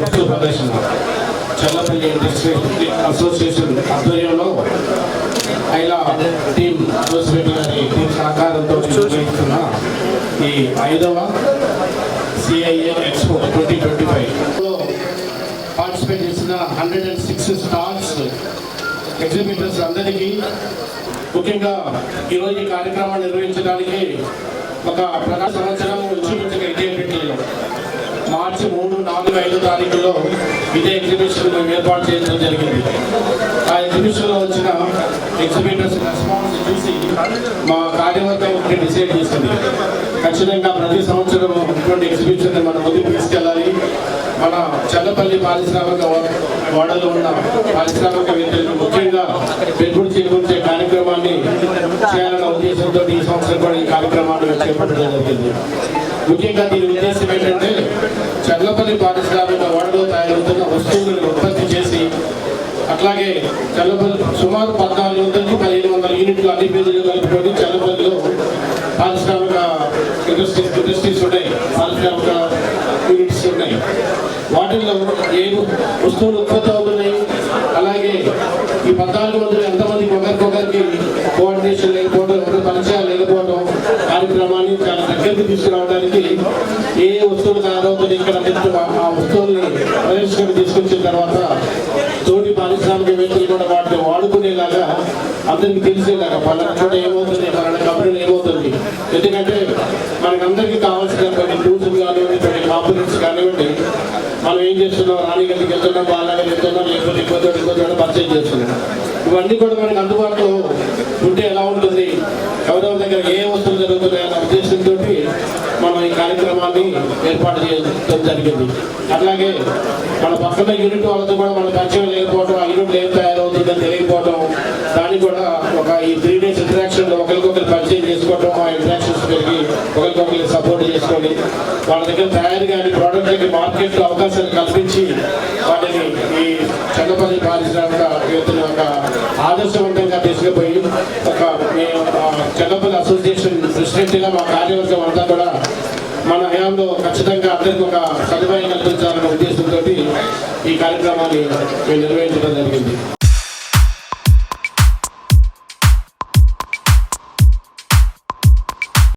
వస్తు ప్రదర్శన Challapalli industry association ఆధ్వర్యంలో ఐలా టీం జోసిరెడ్డి గారి టీం సహకారంతో నిర్వహిస్తున్న ఈ ఐదవ సిఐఏ ఎక్స్పో ట్వంటీ ట్వంటీ ఫైవ్లో పార్టిసిపేట్ చేసిన hundred and six stalls exhibitors అందరికీ ముఖ్యంగా ఈరోజు ఈ కార్యక్రమాన్ని నిర్వహించడానికి ఒక ప్రధాన సంవత్సరం ఇంచుమించుగా నాలుగు ఐదు తారీఖులో ఇదే ఎగ్జిబిషన్ మేము ఏర్పాటు చేయడం జరిగింది. ఆ ఎగ్జిబిషన్లో వచ్చిన ఎగ్జిబిటర్స్ రెస్పాన్స్ చూసి మా కార్యవర్గం ఒకటి డిసైడ్ చేసింది. ఖచ్చితంగా ప్రతి సంవత్సరం ఇటువంటి ఎగ్జిబిషన్ మనం ముందుకు తీసుకెళ్ళాలి. మన చల్లపల్లి పారిశ్రామిక వాడలో ఉన్న పారిశ్రామికవేత్తలకు ముఖ్యంగా పెంపుడు చేకూర్చే కార్యక్రమాన్ని చేయాలన్న ఉద్దేశంతో ఈ సంవత్సరం కూడా ఈ కార్యక్రమాన్ని చేపట్టడం జరిగింది. ముఖ్యంగా దీని ఉద్దేశం ఏంటంటే చల్లపల్లి పారిశ్రామిక వాడలో తయారవుతున్న వస్తువులను ఉత్పత్తి చేసి అట్లాగే చల్లపల్లి సుమారు పద్నాలుగు వందల నుంచి పదిహేను వందల యూనిట్లు అన్ని పేజీలు కలుపుకొని చల్లపల్లిలో పారిశ్రామిక ఇండస్ట్రీస్ ఇండస్ట్రీస్ ఉన్నాయి పారిశ్రామిక యూనిట్స్ ఉన్నాయి. వాటిల్లో ఏ వస్తువులు ఉత్పత్తి అవుతున్నాయి. అలాగే ఈ పద్నాలుగు వందలు ఎంత కార్యక్రమాన్ని చాలా దగ్గరికి తీసుకురావడానికి ఏ వస్తువులు తయారవుతుంది ఇక్కడ ఆ వస్తువుల్ని ప్రదర్శనకు తీసుకొచ్చిన తర్వాత తోటి పారిశ్రామికవేత్తలు కూడా వాటిని వాడుకునేలాగా అందరికీ తెలిసేలాగా పలానా చోట ఏమవుతుంది పలానా కంపెనీలు ఏమవుతుంది. ఎందుకంటే మనకి అందరికీ టూల్స్ కానివ్వండి కొన్ని కాంపోనెంట్స్ కానివ్వండి మనం ఏం చేస్తున్నాం రాణిగల్లికి వెళ్తున్నాం బాలనగర్ వెళ్తున్నాం లేకపోతే ఇంకో చోట ఇంకో చోట పరిచయం చేస్తున్నాం. ఇవన్నీ కూడా మనకి అందుబాటులో ఉంటే ఎలా ఉంటుంది? ఎవరెవరి దగ్గర ఏ వస్తువులు జరుగుతున్నాయి అన్న ఉద్దేశంతో మనం ఈ కార్యక్రమాన్ని ఏర్పాటు చేయడం జరిగింది. అట్లాగే మన పక్కన యూనిట్ వాళ్ళతో కూడా మన పరిచయం లేకపోవడం ఆ యూనిట్ ఏం తయారవుతుందని తెలియకపోవడం దానికి కూడా ఒక ఈ త్రీ డేస్ ఇంటరాక్షన్ ఒకరికొకరు పరిచయం చేసుకోవడం ఆ ఇంటరాక్షన్స్ పెరిగి ఒకరికొకరు సపోర్ట్ చేసుకొని వాళ్ళ దగ్గర తయారు కానీ ప్రోడక్ట్లకి మార్కెట్లో అవకాశాలు కల్పించి వాటిని ఈ చంద్రపల్లి పారిశ్రామిక యువతను ఒక ఆదర్శవంతంగా తీసుకుపోయి ఒక మేము ఆ అసోసియేషన్ ప్రెసిడెంట్గా మా కార్యవర్గం అంతా కూడా మన హయాంలో ఖచ్చితంగా అందరికీ ఒక సదుపాయం కల్పించాలనే ఉద్దేశంతో ఈ కార్యక్రమాన్ని మేము నిర్వహించడం జరిగింది.